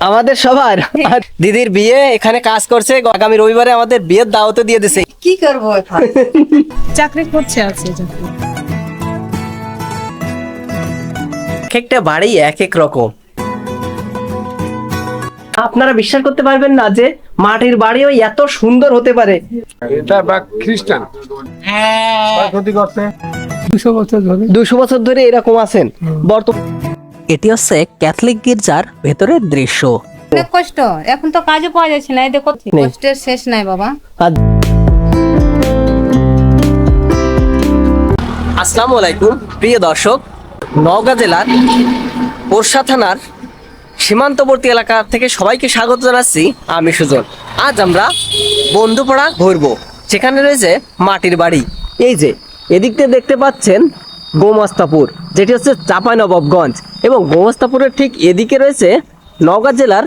আমাদের সবার। দিদির বিয়ে এখানে কাজ করছে আগামী রবিবারে আমাদের বিয়ের দাওয়াত দিয়ে দিছে। কি করব চাকরি করছে আছে এক একটা বাড়ি এক এক রকম। আপনারা বিশ্বাস করতে পারবেন না যে মাটির বাড়িও এত সুন্দর হতে পারে। এটা বা খ্রিস্টান। ক্ষতি করছে। দুশো বছর ধরে। দুশো বছর ধরে এরকম আছেন। বর্তমান এটি হচ্ছে ক্যাথলিক গির্জার ভেতরের দৃশ্য। অনেক কষ্ট এখন তো কাজও পাওয়া যাচ্ছে না দেখো কষ্টের শেষ নাই বাবা। আসসালামু আলাইকুম প্রিয় দর্শক নওগাঁ জেলার পোরশা থানার সীমান্তবর্তী এলাকা থেকে সবাইকে স্বাগত জানাচ্ছি আমি সুজন। আজ আমরা বন্ধুপাড়া ঘুরবো সেখানে রয়েছে মাটির বাড়ি। এই যে এদিক দিয়ে দেখতে পাচ্ছেন গোমস্তাপুর যেটি হচ্ছে চাঁপাইনবাবগঞ্জ এবং গোমস্তাপুরের ঠিক এদিকে রয়েছে নওগাঁ জেলার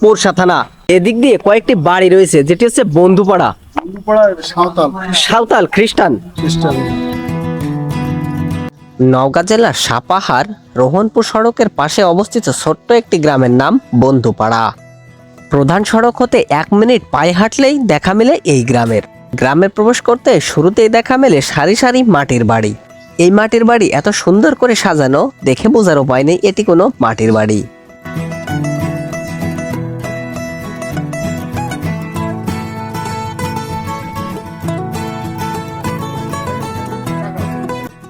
পোরশা থানা। এদিক দিয়ে কয়েকটি বাড়ি রয়েছে যেটি হচ্ছে বন্ধুপাড়া সাঁওতাল। সাঁওতাল খ্রিস্টান। খ্রিস্টান। নওগাঁ জেলার সাপাহার রোহনপুর সড়কের পাশে অবস্থিত ছোট্ট একটি গ্রামের নাম বন্ধুপাড়া। প্রধান সড়ক হতে এক মিনিট পায়ে হাঁটলেই দেখা মেলে এই গ্রামের। গ্রামে প্রবেশ করতে শুরুতেই দেখা মেলে সারি সারি মাটির বাড়ি। এই মাটির বাড়ি এত সুন্দর করে সাজানো দেখে বোঝার উপায় নেই এটি কোনো মাটির বাড়ি।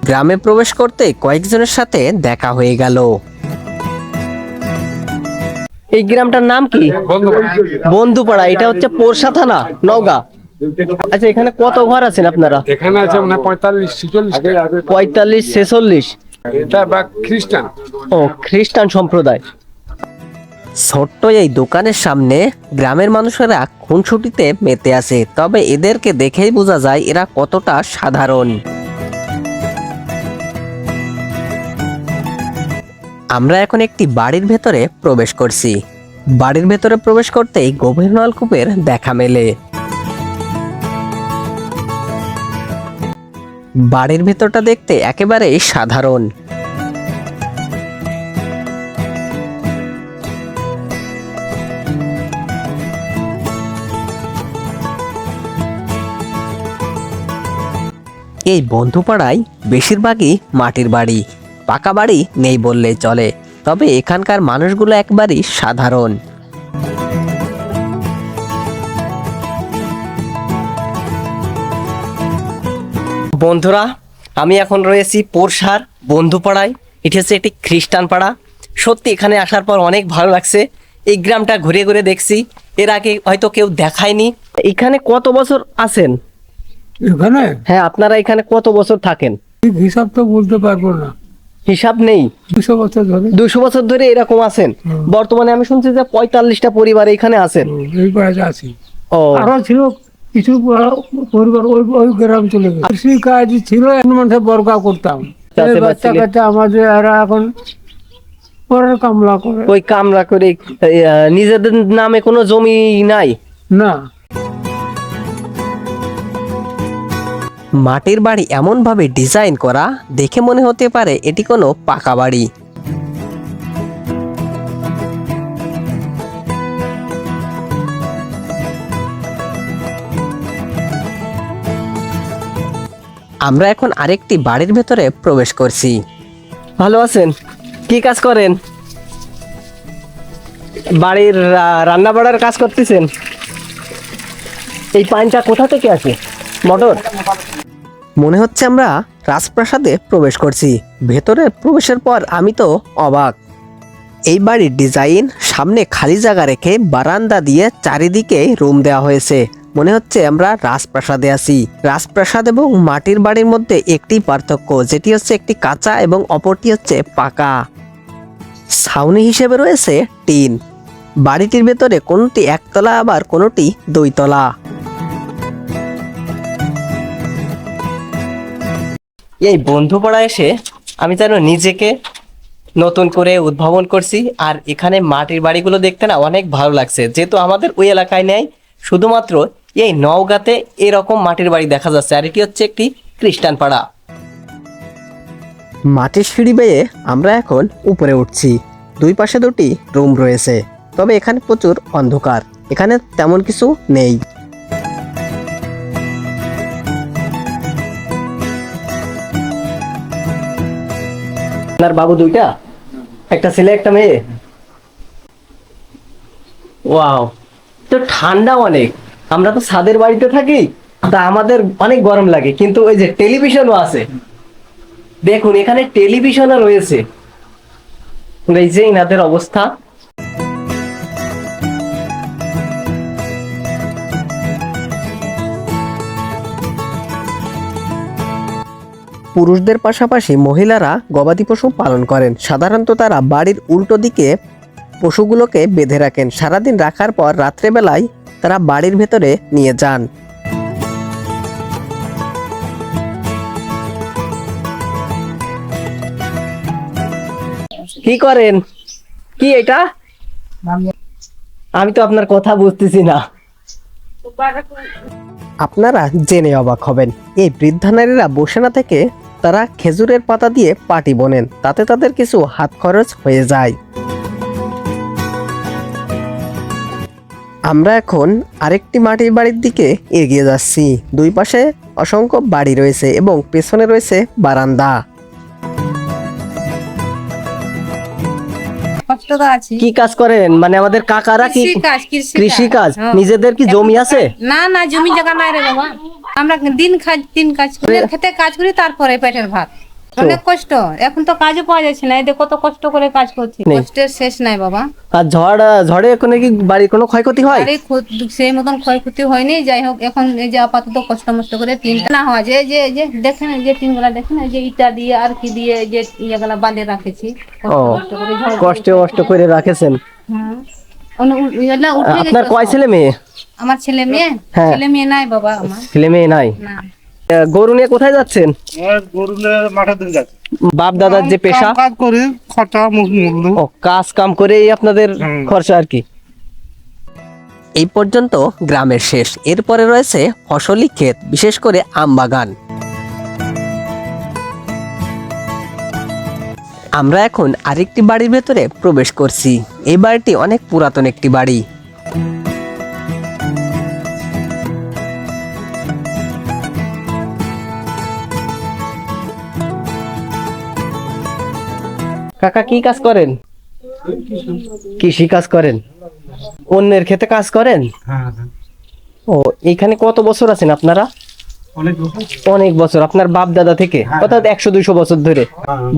গ্রামে প্রবেশ করতে কয়েকজনের সাথে দেখা হয়ে গেল। এই গ্রামটার নাম কি? বন্ধুপাড়া। এটা হচ্ছে পোরশা থানা নওগাঁ। আচ্ছা এখানে কত ঘর আছেন আপনারা? এখানে আছে মানে পঁয়তাল্লিশ ছিচল্লিশ পঁয়তাল্লিশ ছেচল্লিশ? এটা বা খ্রিস্টান। ও খ্রিস্টান সম্প্রদায়। ছোট্ট এই দোকানের সামনে গ্রামের মানুষেরা খুনছুটিতে মেতে আছে তবে এদেরকে দেখেই বোঝা যায় এরা কতটা সাধারণ। আমরা এখন একটি বাড়ির ভেতরে প্রবেশ করছি। বাড়ির ভেতরে প্রবেশ করতেই গভীর নলকূপের দেখা মেলে। বাড়ির ভেতরটা দেখতে একেবারেই সাধারণ। এই বন্ধুপাড়ায় বেশিরভাগই মাটির বাড়ি। পাকা বাড়ি নেই বললেই চলে। তবে এখানকার মানুষগুলো একবারই সাধারণ। বন্ধুরা আমি এখন রয়েছি পোরশার বন্ধুপাড়ায়। এটি হচ্ছে একটি খ্রিস্টান পাড়া সত্যি এখানে আসার পর অনেক ভালো লাগছে। এই গ্রামটা ঘুরে ঘুরে দেখছি। এর আগে হয়তো কেউ দেখায়নি। এখানে কত বছর আছেন? এখানে? হ্যাঁ আপনারা এখানে কত বছর থাকেন? হিসাব তো বলতে পারব না। হিসাব নেই। দুশো বছর ধরে। দুশো বছর ধরে এরকম আছেন? বর্তমানে আমি শুনছি যে পঁয়তাল্লিশটা পরিবার এখানে আছেন। আছি। ও। আরও ছিল কিছু পরিবার ওই ওই গ্রাম চলে গেছে। কৃষি কাজ ছিল এখন মানুষের বর্গা করতাম। বাচ্চা বাচ্চা কাচ্চা আমাদের এরা এখন পরের কামলা করে। ওই কামরা করে আহ, নিজেদের নামে কোনো জমি নাই? না। মাটির বাড়ি এমনভাবে ডিজাইন করা দেখে মনে হতে পারে এটি কোনো পাকা বাড়ি। আমরা এখন আরেকটি বাড়ির ভেতরে প্রবেশ করছি। ভালো আছেন? কি কাজ করেন? বাড়ির রান্না বাড়ার কাজ করতেছেন? এই পানটা কোথা থেকে আসে? মোটর? মনে হচ্ছে আমরা রাজপ্রাসাদে প্রবেশ করছি। ভেতরে প্রবেশের পর আমি তো অবাক। এই বাড়ির ডিজাইন সামনে খালি জায়গা রেখে বারান্দা দিয়ে চারিদিকে রুম দেওয়া হয়েছে। মনে হচ্ছে আমরা রাজপ্রাসাদে আছি। রাজপ্রাসাদ এবং মাটির বাড়ির মধ্যে একটি পার্থক্য, যেটি হচ্ছে একটি কাঁচা এবং অপরটি হচ্ছে পাকা। ছাউনি হিসেবে রয়েছে টিন। বাড়িটির ভেতরে কোনোটি একতলা আবার কোনোটি দুইতলা। এই বন্ধুপাড়া এসে আমি যেন নিজেকে নতুন করে উদ্ভাবন করছি, আর এখানে মাটির বাড়িগুলো দেখতে না অনেক ভালো লাগছে। যেহেতু আমাদের ওই এলাকায় নেই, শুধুমাত্র এই নওগাঁতে এরকম মাটির বাড়ি দেখা যাচ্ছে আর এটি হচ্ছে একটি খ্রিস্টান পাড়া। মাটির সিঁড়ি বেয়ে আমরা এখন উপরে উঠছি। দুই পাশে দুটি রুম রয়েছে তবে এখানে প্রচুর অন্ধকার এখানে তেমন কিছু নেই। আপনার বাবু দুইটা? একটা ছেলে একটা মেয়ে? ওয়াও তো ঠান্ডা অনেক। আমরা তো ছাদের বাড়িতে থাকি, তা আমাদের অনেক গরম লাগে, কিন্তু ওই যে টেলিভিশনও আছে। দেখুন, এখানে টেলিভিশনও রয়েছে। এই যে ইনাদের অবস্থা। পুরুষদের পাশাপাশি মহিলারা গবাদি পশু পালন করেন। সাধারণত তারা বাড়ির উল্টো দিকে পশুগুলোকে বেঁধে রাখেন। সারাদিন রাখার পর রাত্রেবেলায় তারা বাড়ির ভেতরে নিয়ে যান। কি করেন? কি এটা? আমি তো আপনার কথা বুঝতেছি না। আপনারা জেনে অবাক হবেন। এই বৃদ্ধা নারীরা বসে না থেকে তারা খেজুরের পাতা দিয়ে পাটি বোনেন। তাতে তাদের কিছু হাত খরচ হয়ে যায়। আমরা এখন আরেকটি মাটির বাড়ির দিকে এগিয়ে যাচ্ছি। দুই পাশে অসংখ্য বাড়ি রয়েছে এবং পেছনে রয়েছে বারান্দা। কি কাজ করেন? মানে আমাদের কাকারা কি কৃষি কাজ কাজ। হ্যাঁ। নিজেদের কি জমি আছে? না না জমি জায়গা নাই রে বাবা। আমরা দিন খাই দিন কাজ করি। খেতে কাজ করি তারপরে পেটের ভাত। অনেক কষ্ট। এখন তো কাজও পাওয়া যাচ্ছে না। এই দেখো কত কষ্ট করে কাজ করছি। কষ্টের শেষ নাই বাবা। আর ঝড় ঝড়ে কোনো কি বাড়ির কোনো ক্ষয়ক্ষতি হয়? আরে সেই মতন ক্ষয়ক্ষতি হয়নি। যাই হোক এখন এই যে আপাতত কষ্ট মষ্ট করে টিনটা না হওয়া যে যে যে দেখেন যে টিনগুলা দেখেন যে ইটা দিয়ে আর কি দিয়ে যে ইয়েগুলা বাঁধে রাখেছি। কষ্ট কষ্টে করে রাখেছেন। হ্যাঁ। আপনার কয় ছেলে মেয়ে? আমার ছেলে মেয়ে? হ্যাঁ। ছেলে মেয়ে নাই বাবা আমার। ছেলে মেয়ে নাই? না। গরু নিয়ে কোথায় যাচ্ছেন? গরুলের মাঠের দিকে যাচ্ছে। বাপ দাদার যে পেশা? কাজ করি খরচা মূল্য ও কাজ কাম করেই আপনাদের খরচা আর কি? এই পর্যন্ত গ্রামের শেষ। এরপরে রয়েছে ফসলি ক্ষেত বিশেষ করে আম বাগান। আমরা এখন আরেকটি বাড়ির ভেতরে প্রবেশ করছি। এই বাড়িটি অনেক পুরাতন একটি বাড়ি। কাকা কি কাজ করেন? কৃষি কাজ করেন? অন্যের ক্ষেতে কাজ করেন? হ্যাঁ ও এখানে কত বছর আছেন আপনারা? অনেক বছর। আপনার বাপ দাদা থেকে অর্থাৎ একশো দুইশো বছর ধরে।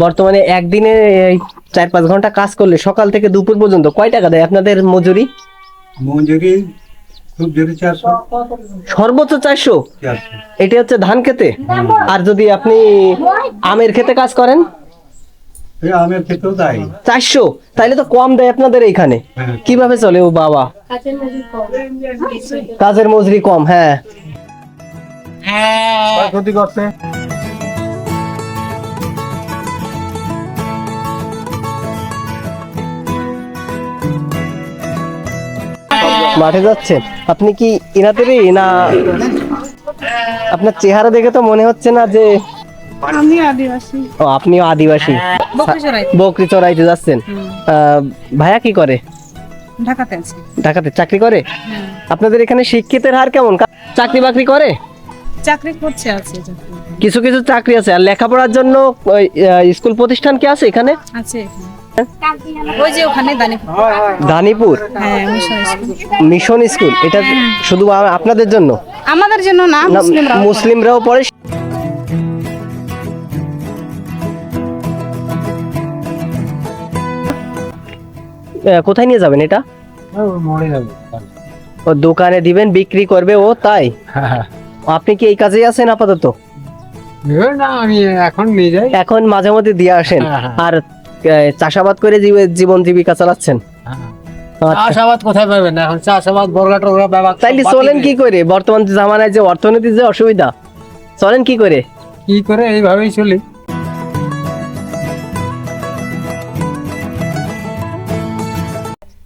বর্তমানে একদিনে এই চার পাঁচ ঘণ্টা কাজ করলে সকাল থেকে দুপুর পর্যন্ত কয় টাকা দেয় আপনাদের মজুরি? মঞ্জুরি খুব জোরে চারশো। সর্বোচ্চ চারশো? এটি হচ্ছে ধান খেতে? আর যদি আপনি আমের খেতে কাজ করেন? আমের ক্ষেত্রেও তাই। চারশো? তাইলে তো কম দেয় আপনাদের এইখানে। হ্যাঁ। কীভাবে চলে ও বাবা? কাজের মজুরি কম। হ্যাঁ। ক্ষতি করছে। মাঠে যাচ্ছেন? আপনি কি ইনাদেরই না আপনার চেহারা দেখে তো মনে হচ্ছে না যে আমি আদিবাসী। ও আপনিও আদিবাসী? বকরি চড়াইতে। যাচ্ছেন? ভাইয়া কি করে? ঢাকাতে আছি। ঢাকাতে চাকরি করে? আপনাদের এখানে শিক্ষিতের হার কেমন? চাকরি বাকরি করে? চাকরি করছে আছে কিছু কিছু চাকরি আছে। আর লেখাপড়ার জন্য স্কুল প্রতিষ্ঠান কি আছে এখানে? আছে ওই যে ওখানে দানিপুর। দানিপুর? হ্যাঁ মিশন স্কুল। এটা শুধু আপনাদের জন্য? আমাদের জন্য না না মুসলিমরাও পড়ে কোথায় নিয়ে যাবেন এটা? ও দোকানে দিবেন বিক্রি করবে ও তাই? আপনি কি এই কাজেই আছেন আপাতত? না আমি এখন নিয়ে যাই। এখন মাঝে মধ্যে দিয়ে আসেন। হ্যাঁ, হ্যাঁ। আর চাষাবাদ করে জীবন জীবিকা চালাচ্ছেন? আচ্ছা। চাষাবাদ কোথায় পাবেন? এখন চাষাবাদ বর্গা টর্গা ব্যবহার তাইলে চলেন কি করে? বর্তমান জামানায় যে অর্থনীতির যে অসুবিধা চলেন কি করে? কি করে? এইভাবেই চলি।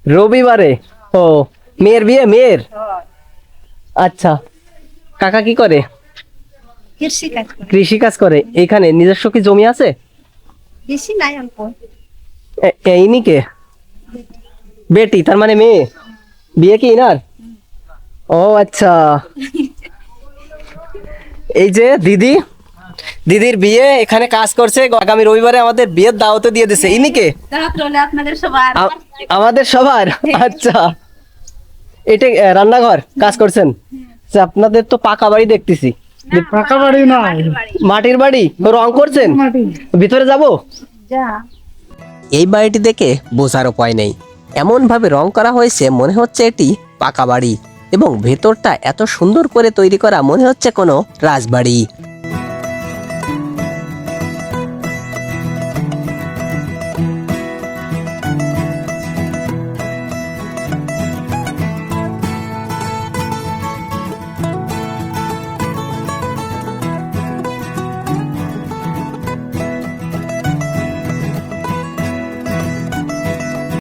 রবিবারে? ও মেয়ের বিয়ে? মেয়ের? আচ্ছা। কাকা কি করে? কৃষি কাজ করে। এখানে নিজস্ব কি জমি আছে? বেশি নাই অল্প। এ- এ, ইনি কে? বেটি তার মানে মেয়ে? বিয়ে কি ইনার? ও আচ্ছা। এই যে দিদি দিদির বিয়ে এখানে কাজ করছে আগামী রবিবারে আমাদের বিয়ের দাওয়াতে দিয়ে দিছে। ইনি কে? আপনাদের সবার। আ- আমাদের সবার? আচ্ছা। এটা রান্নাঘর কাজ করছেন? আচ্ছা, আপনাদের তো পাকা বাড়ি দেখতেছি। পাকা বাড়ি না মাটির বাড়ি? রং করছেন? ভিতরে যাব? যা। এই বাড়িটি দেখে বোঝার উপায় নেই। এমনভাবে রং করা হয়েছে মনে হচ্ছে এটি পাকা বাড়ি। এবং ভেতরটা এত সুন্দর করে তৈরি করা মনে হচ্ছে কোনো রাজবাড়ি।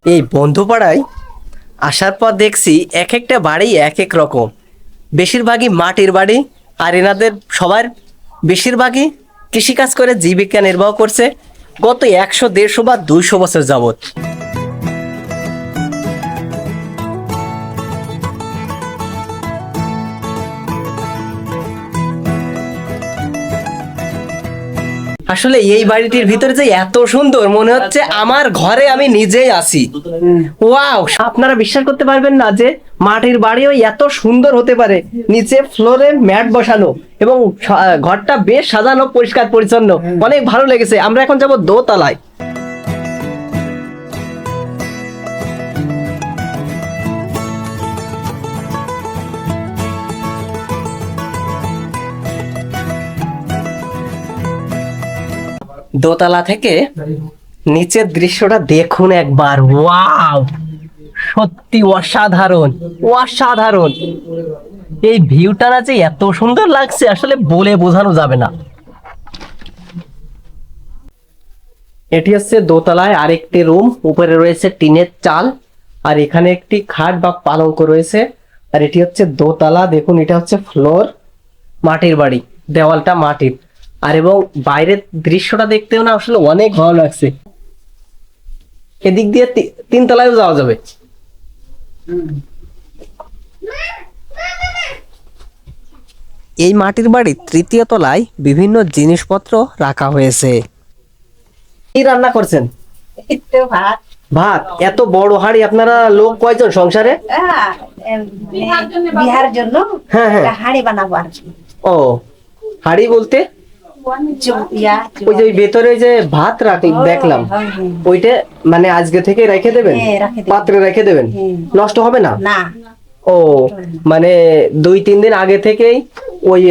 এই বন্ধুপাড়ায় আসার পর দেখছি এক একটা বাড়ি এক এক রকম। বেশিরভাগই মাটির বাড়ি আর এনাদের সবার বেশিরভাগই কৃষিকাজ করে জীবিকা নির্বাহ করছে গত একশো, দেড়শো বা দুইশো বছর যাবত আসলে এই বাড়িটির ভিতরে যে এত সুন্দর মনে হচ্ছে আমার ঘরে আমি নিজেই আছি। ওয়াও, আপনারা বিশ্বাস করতে পারবেন না যে মাটির বাড়িও এত সুন্দর হতে পারে। নিচে ফ্লোরে ম্যাট বসানো এবং ঘরটা বেশ সাজানো, পরিষ্কার, পরিচ্ছন্ন। অনেক ভালো লেগেছে। আমরা এখন যাব দোতলায়। দোতলা থেকে নিচের দৃশ্যটা দেখুন একবার। ওয়াও! সত্যি অসাধারণ অসাধারণ। এই ভিউটা না যে এত সুন্দর লাগছে, আসলে বলে বোঝানো যাবে না। এটি হচ্ছে দোতলায় আরেকটি রুম, উপরে রয়েছে টিনের চাল, আর এখানে একটি খাট বা পালঙ্ক রয়েছে। আর এটি হচ্ছে দোতলা, দেখুন এটা হচ্ছে ফ্লোর, মাটির বাড়ি, দেওয়ালটা মাটির। আর এবং বাইরের দৃশ্যটা দেখতেও না আসলে অনেক ভালো লাগছে। এদিক দিয়ে তিন তলায়ও যাওয়া যাবে। এই মাটির বাড়ির তৃতীয় তলায় বিভিন্ন জিনিসপত্র রাখা হয়েছে। কি রান্না করছেন? ভাত। ভাত? এত বড় হাড়ি আপনারা লোক কয়জন সংসারে? বিহার জন্য হ্যাঁ, হ্যাঁ। একটা হাঁড়ি বানাবো আর ও হাড়ি বলতে? ওই যে ভেতরে যে ভাত রাখি দেখলাম। ওইটা মানে আজকে থেকে রেখে দেবেন হ্যাঁ। পাত্রে রেখে দেবেন হ্যাঁ। নষ্ট হবে না না ও মানে দুই তিন দিন আগে থেকেই ওই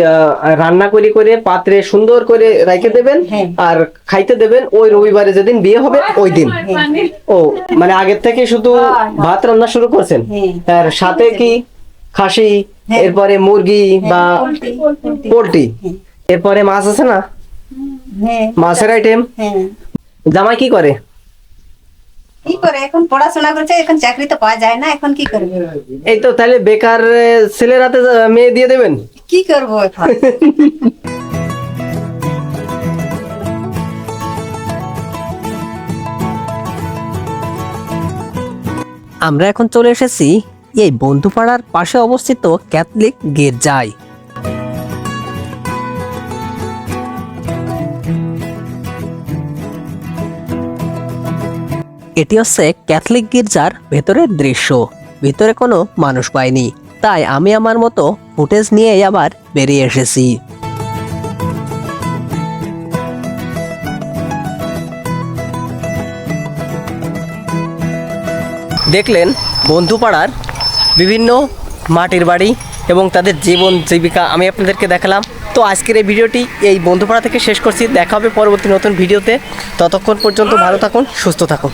রান্না করে করে পাত্রে সুন্দর করে রেখে দেবেন হ্যাঁ। আর খাইতে দেবেন ওই রবিবারে যেদিন বিয়ে হবে ওই দিন ও মানে আগের থেকে শুধু ভাত রান্না শুরু করছেন। আর সাথে কি খাসি। এরপরে মুরগি বা। পোলট্রি এরপরে মাছ আছে না? হ্যাঁ। মাছের আইটেম হ্যাঁ। জামাই কি করে? কি করে? এখন পড়াশোনা করছে এখন চাকরি তো পাওয়া যায় না এখন কি করবে? এই তো তাহলে বেকার আহ, ছেলের হাতে আহ, মেয়ে দিয়ে দেবেন? কি করব এখন? আমরা এখন চলে এসেছি এই বন্ধুপাড়ার পাশে অবস্থিত ক্যাথলিক গির্জায়। এটি হচ্ছে ক্যাথলিক গির্জার ভেতরের দৃশ্য। ভিতরে কোনো মানুষ পায়নি। তাই আমি আমার মতো ফুটেজ নিয়ে আবার বেরিয়ে এসেছি। দেখলেন বন্ধুপাড়ার বিভিন্ন মাটির বাড়ি এবং তাদের জীবন জীবিকা আমি আপনাদেরকে দেখালাম। তো আজকের এই ভিডিওটি এই বন্ধুপাড়া থেকে শেষ করছি। দেখা হবে পরবর্তী নতুন ভিডিওতে। ততক্ষণ পর্যন্ত ভালো থাকুন, সুস্থ থাকুন।